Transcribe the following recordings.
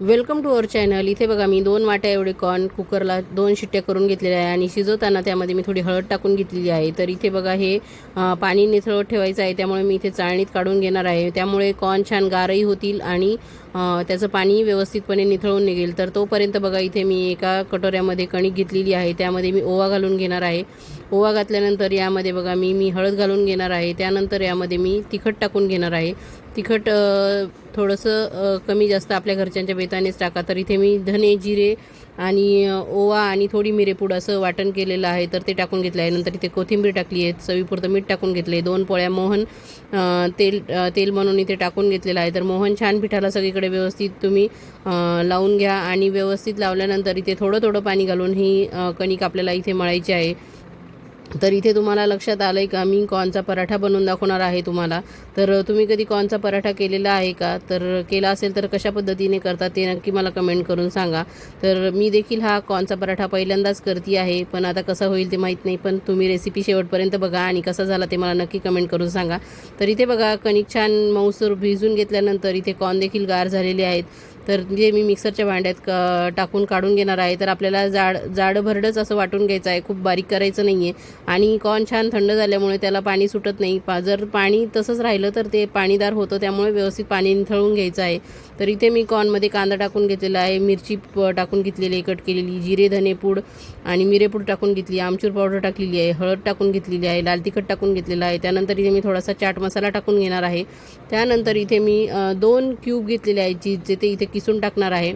Welcome to our channel इथे बघा मी दोन वाट्या एवढे कॉर्न कुकरला दोन शिट्ट्या करून घेतलेल्या आहे आणि शिजवताना त्यामध्ये मी थोडी हळद टाकून घेतलेली आहे. तर इथे बघा हे पाणी निथळत ठेवायचं आहे. त्यामुळे मी इथे चाळणीत काढून घेणार आहे. त्यामुळे कॉर्न छान गारही होतील आणि त्याचं पाणी व्यवस्थितपणे निथळून निघेल. तर तोपर्यंत बघा इथे मी एका कटोऱ्यामध्ये कणिक घेतलेली आहे. त्यामध्ये मी ओवा घालून घेणार आहे. ओवा घातल्यानंतर यामध्ये बघा मी मी हळद घालून घेणार आहे. त्यानंतर यामध्ये मी तिखट टाकून घेणार आहे. तिखट थोडंसं कमी जास्त आपल्या घरच्यांच्या बेतानेच टाका. तर इथे मी धने जिरे आणि ओवा आणि थोडी मिरेपूड असं वाटण केलेलं आहे तर ते टाकून घेतलं आहे. नंतर इथे कोथिंबीर टाकली आहे. चवीपुरतं मीठ टाकून घेतले दोन पोळ्या मोहन तेल तेल म्हणून इथे टाकून घेतलेलं आहे. तर मोहन छान पिठाला सगळीकडे व्यवस्थित तुम्ही लावून घ्या आणि व्यवस्थित लावल्यानंतर इथे थोडं थोडं पाणी घालून ही कणिक आपल्याला इथे मळायची आहे. तर इथे तुम्हाला लक्षात आलं आहे का? मी कॉर्नचा पराठा बनवून दाखवणार आहे तुम्हाला. तर तुम्ही कधी कॉर्नचा पराठा केलेला आहे का? तर केला असेल तर कशा पद्धतीने करता ते नक्की मला कमेंट करून सांगा. तर मी देखील हा कॉर्नचा पराठा पहिल्यांदाच करते आहे. पण आता कसा होईल ते माहीत नाही. पण तुम्ही रेसिपी शेवटपर्यंत बघा आणि कसा झाला ते मला नक्की कमेंट करून सांगा. तर इथे बघा कणिक छान मऊसूर भिजून घेतल्यानंतर इथे कॉर्न देखील गार झालेले आहेत. तर जे मी मिक्सरच्या भांड्यात क टाकून काढून घेणार आहे तर आपल्याला जाड जाड भरडंच असं वाटून घ्यायचं आहे. खूप बारीक करायचं नाही आहे आणि कॉर्न छान थंड झाल्यामुळे त्याला पाणी सुटत नाही. पा जर पाणी तसंच राहिलं तर ते पाणीदार होतं. त्यामुळे व्यवस्थित पाणी निथळून घ्यायचं आहे. तर इथे मी कॉर्नमध्ये कांदा टाकून घेतलेला आहे. मिरची प टाकून घेतलेली आहे कट केलेली. जिरे धनेपूड आणि मिरेपूड टाकून घेतली आमचूर पावडर टाकलेली आहे. हळद टाकून घेतलेली आहे. लाल तिखट टाकून घेतलेला आहे. त्यानंतर इथे मी थोडासा चाट मसाला टाकून घेणार आहे. त्यानंतर इथे मी दोन क्यूब घेतलेले आहे चीजचे ते इथे किसून टाकणार आहे.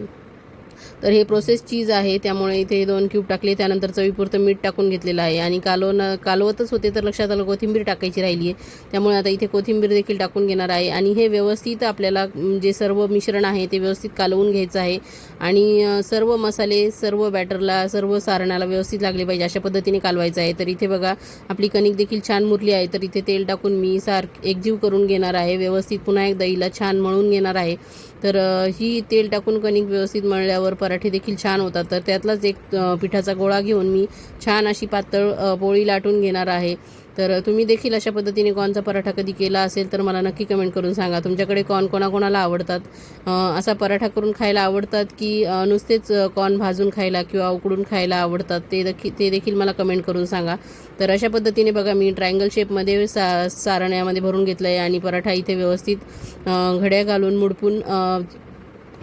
तर हे प्रोसेस चीज आहे. त्यामुळे इथे दोन क्यूब टाकले. त्यानंतर चवीपुरतं मीठ टाकून घेतलेलं आहे. आणि कालवण कालवतच होते तर लक्षात आलं कोथिंबीर टाकायची राहिली आहे त्यामुळे आता इथे कोथिंबीर देखील टाकून घेणार आहे. आणि हे व्यवस्थित आपल्याला जे सर्व मिश्रण आहे ते व्यवस्थित कालवून घ्यायचं आहे. आणि सर्व मसाले सर्व बॅटरला सर्व सारणाला व्यवस्थित लागले पाहिजे अशा पद्धतीने कालवायचं आहे. तर इथे बघा आपली कणिक देखील छान मुरली आहे. तर इथे तेल टाकून मी सार एकजीव करून घेणार आहे. व्यवस्थित पुन्हा एकदा हिला छान मळून घेणार आहे. तर ही तेल टाकून कणिक व्यवस्थित मळल्यावर पराठे देखील छान होतात. तर त्यातलाच एक पिठाचा गोळा घेऊन मी छान अशी पातळ पोळी लाटून घेणार आहे. तर तुम्ही देखील अशा पद्धतीने कॉर्नचा पराठा कधी केला असेल तर मला नक्की कमेंट करून सांगा. तुमच्याकडे कॉर्न कोणाकोणाला आवडतात? असा पराठा करून खायला आवडतात की नुसतेच कॉर्न भाजून खायला किंवा उकडून खायला आवडतात? ते देखील ते देखील मला कमेंट करून सांगा. तर अशा पद्धतीने बघा मी ट्रायंगल शेपमध्ये सा सारण्यामध्ये भरून घेतलं आहे आणि पराठा इथे व्यवस्थित घड्या घालून मुडपून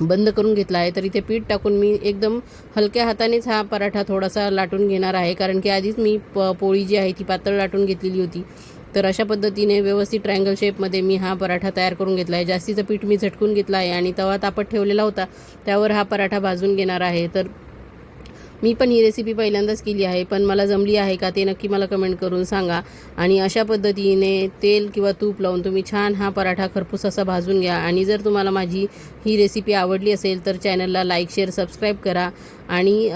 बंद करून घेतला आहे तर इथे पीठ टाकून मी एकदम हलक्या हातानेच हा पराठा थोडासा लाटून घेणार आहे. कारण की आधीच मी प पोळी जी आहे ती पातळ लाटून घेतलेली होती. तर अशा पद्धतीने व्यवस्थित ट्रायंगल शेपमध्ये मी हा पराठा तयार करून घेतला आहे. जास्तीचं पीठ मी झटकून घेतलं आहे आणि तवा तापत ठेवलेला होता त्यावर हा पराठा भाजून घेणार आहे. तर मी पण ही रेसिपी पहिल्यांदाच केली आहे पण मला जमली आहे का ते नक्की मला कमेंट करून सांगा. आणि अशा पद्धतीने तेल किंवा तूप लावून तुम्ही छान हा पराठा खरपूस असा भाजून घ्या. आणि जर तुम्हाला माझी ही रेसिपी आवडली असेल तर चॅनलला लाईक शेअर सबस्क्राईब करा. आणि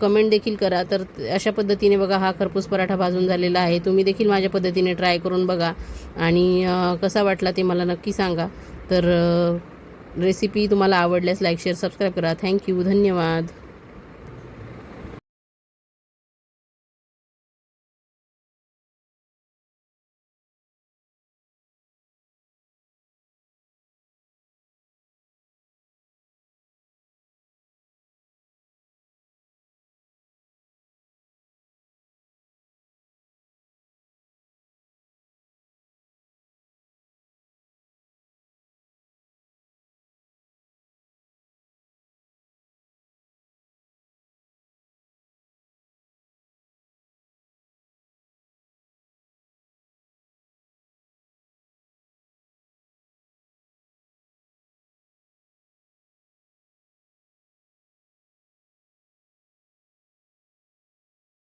कमेंट देखील करा. तर अशा पद्धतीने बघा हा खरपूस पराठा भाजून झालेला आहे. तुम्ही देखील माझ्या पद्धतीने ट्राय करून बघा. आणि कसा वाटला ते मला नक्की सांगा. तर रेसिपी तुम्हाला आवडल्यास लाईक शेअर सबस्क्राईब करा. थँक्यू धन्यवाद.